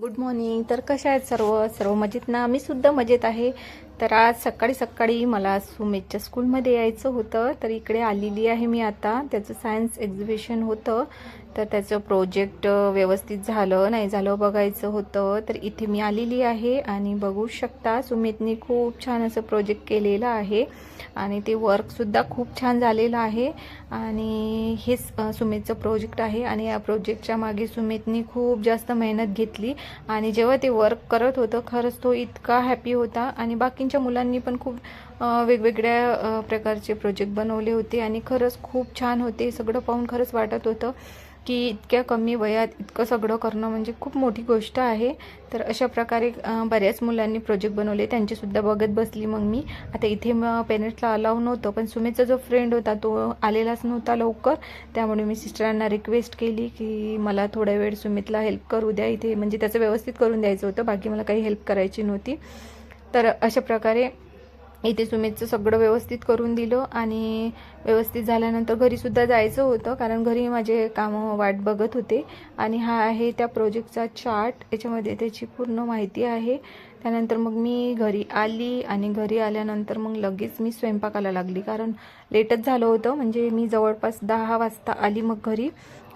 Good morning तर कशा आहेत सर्व? सर्व मजेत ना? मी सुद्धा मजेत आहे. तर आज सकाळी सकाळी मला सुमेधच्या स्कूलमध्ये यायचं होतं. तर इकडे आलेली आहे मी आता. त्याचं सायन्स एक्झिबिशन होतं. तर त्याचं प्रोजेक्ट व्यवस्थित झालं नाही झालं बघायचं होतं. तर इथे मी आलेली आहे आणि बघू शकता सुमितनी खूप छान असं प्रोजेक्ट केलेलं आहे. आणि ते वर्कसुद्धा खूप छान झालेलं आहे. आणि हेच सुमेतचं सुमितचं प्रोजेक्ट आहे. आणि या प्रोजेक्टच्या मागे सुमितनी खूप जास्त मेहनत घेतली. आणि जेव्हा ते वर्क करत होतं खरंच तो इतका हॅपी होता. आणि बाकी बाकींच्या मुलांनी पण खूप वेगवेगळ्या प्रकारचे प्रोजेक्ट बनवले होते आणि खरंच खूप छान होते. सगळं पाहून खरंच वाटत होतं की इतक्या कमी वयात इतकं सगळं करणं म्हणजे खूप मोठी गोष्ट आहे. तर अशा प्रकारे बऱ्याच मुलांनी प्रोजेक्ट बनवले. त्यांचेसुद्धा बघत बसली मग मी. आता इथे मग पेरेंट्सला अलाव नव्हतं पण सुमितचा जो फ्रेंड होता तो आलेलाच नव्हता लवकर. त्यामुळे मी सिस्टरांना रिक्वेस्ट केली की मला थोडा वेळ सुमितला हेल्प करू द्या. इथे म्हणजे त्याचं व्यवस्थित करून द्यायचं होतं. बाकी मला काही हेल्प करायची नव्हती. तर अशा प्रकारे इथे सुमितचं सगळं व्यवस्थित करून दिलं आणि व्यवस्थित झाल्यानंतर घरीसुद्धा जायचं होतं कारण घरी माझे कामं वाट बघत होते. आणि हा आहे त्या प्रोजेक्टचा चार्ट याच्यामध्ये त्याची पूर्ण माहिती आहे. त्यानंतर मग मी घरी आली आणि घरी आल्यानंतर मग लगेच मी स्वयंपाकाला लागली. कारण लेटच झालं होतं. म्हणजे मी जवळपास दहा वाजता आली मग घरी.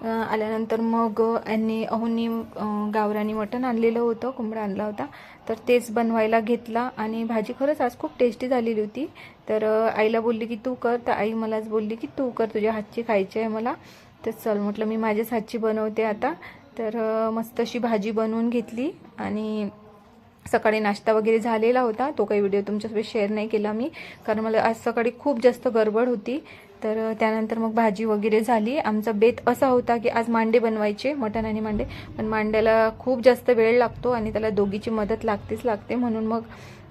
आल्यानंतर मग यांनी अहोनी गावरानी मटण आणलेलं होतं. कोंबडा आणला होता. तर तेच बनवायला घेतला. आणि भाजी खरंच आज खूप टेस्टी झालेली होती. तर आईला बोलली की तू कर. तर आई मलाच बोलली की तू कर. तुझ्या हातची खायची आहे मला. तर चल म्हटलं मी माझ्याच हातची बनवते आता. तर मस्त अशी भाजी बनवून घेतली. आणि सकाळी नाश्ता वगैरे झालेला होता. तो काही व्हिडिओ तुमच्यासोबत शेअर नाही केला मी. कारण मला आज सकाळी खूप जास्त गडबड होती. तर त्यानंतर मग भाजी वगैरे झाली. आमचा बेत असा होता की आज मांडे बनवायचे मटण आणि मांडे. पण मांड्याला खूप जास्त वेळ लागतो आणि त्याला दोघीची मदत लागतेच लागते. म्हणून मग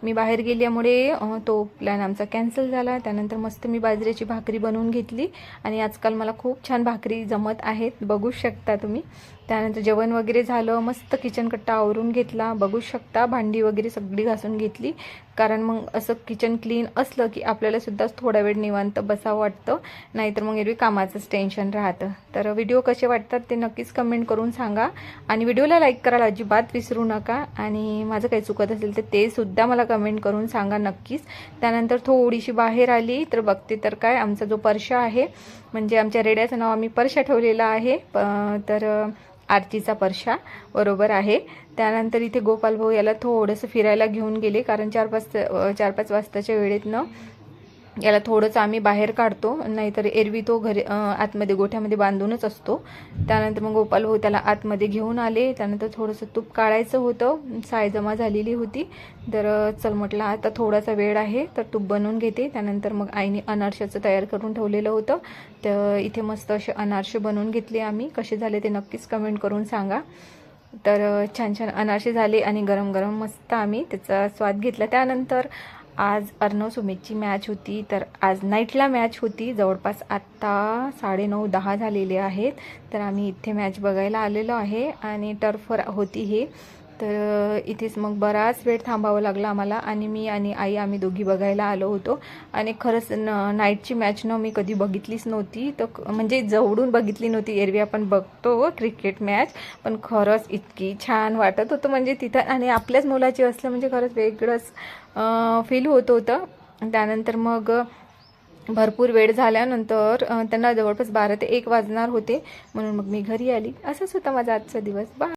मी बाहेर गेल्यामुळे तो प्लॅन आमचा कॅन्सल झाला. त्यानंतर मस्त मी बाजरीची भाकरी बनवून घेतली. आणि आजकाल मला खूप छान भाकरी जमत आहेत. बघू शकता तुम्ही. त्यानंतर जेवण वगैरे झालं मस्त किचन कट्टा आवरून घेतला. बघू शकता भांडी वगैरे सगळी घासून घेतली. कारण मग असं किचन क्लीन असलं की आपल्याला सुद्धा थोडा वेळ निवांत बसावं वाटतं. नाहीतर मग एरवी कामाचंच टेन्शन राहतं. तर व्हिडिओ कसे वाटतात ते नक्कीच कमेंट करून सांगा. आणि व्हिडिओला लाईक करायला अजिबात विसरू नका. आणि माझं काही चुकत असेल तर ते सुद्धा मला कमेंट करून सांगा नक्कीच. त्यानंतर थोडीशी बाहेर आली तर बघते तर काय. आमचा जो परशा आहे म्हणजे आमच्या रेड्याचं नाव आम्ही परशा ठेवलेला आहे. तर आरतीचा परशा बरोबर आहे. त्यानंतर इथे गोपाल भाऊ याला थोडंसं फिरायला घेऊन गेले कारण चार पाच चार पाच वाजताच्या वेळेतनं याला थोडंसं आम्ही बाहेर काढतो नाहीतर एरवी तो घरी आतमध्ये गोठ्यामध्ये बांधूनच असतो. त्यानंतर मग गोपाल भाऊ त्याला आतमध्ये घेऊन आले. त्यानंतर थोडंसं तूप काढायचं होतं. साय जमा झालेली होती. तर चल म्हटलं आता थोडासा वेळ आहे तर तूप बनवून घेते. त्यानंतर मग आईने अनारशाचं तयार करून ठेवलेलं होतं. तर इथे मस्त असे अनारसे बनवून घेतले आम्ही. कसे झाले ते नक्कीच कमेंट करून सांगा. तर छान छान अनारसे झाले आणि गरम गरम मस्त आम्ही त्याचा स्वाद घेतला. त्यानंतर आज अर्णव सुमितची मॅच होती तर आज नाईटला मॅच होती. जवळपास आत्ता साडेनऊ दहा झालेले आहेत. तर आम्ही इथे मॅच बघायला आलेलो आहे आणि टर्फवर होती हे. तर इथेच मग बराच वेळ थांबावं लागला आम्हाला. आणि मी आणि आई आम्ही दोघी बघायला आलो होतो. आणि खरंच न नाईटची मॅच न मी कधी बघितलीच नव्हती. तर क- म्हणजे जवळून बघितली नव्हती. एरवी आपण बघतो क्रिकेट मॅच पण खरंच इतकी छान वाटत होतं. म्हणजे तिथं आणि आपल्याच मुलाची असलं म्हणजे खरंच वेगळंच फील होत होतं. त्यानंतर मग भरपूर वेळ झाल्यानंतर त्यांना जवळपास बारा ते एक वाजणार होते. म्हणून मग मी घरी आली. असंच होता माझा आजचा दिवस. बा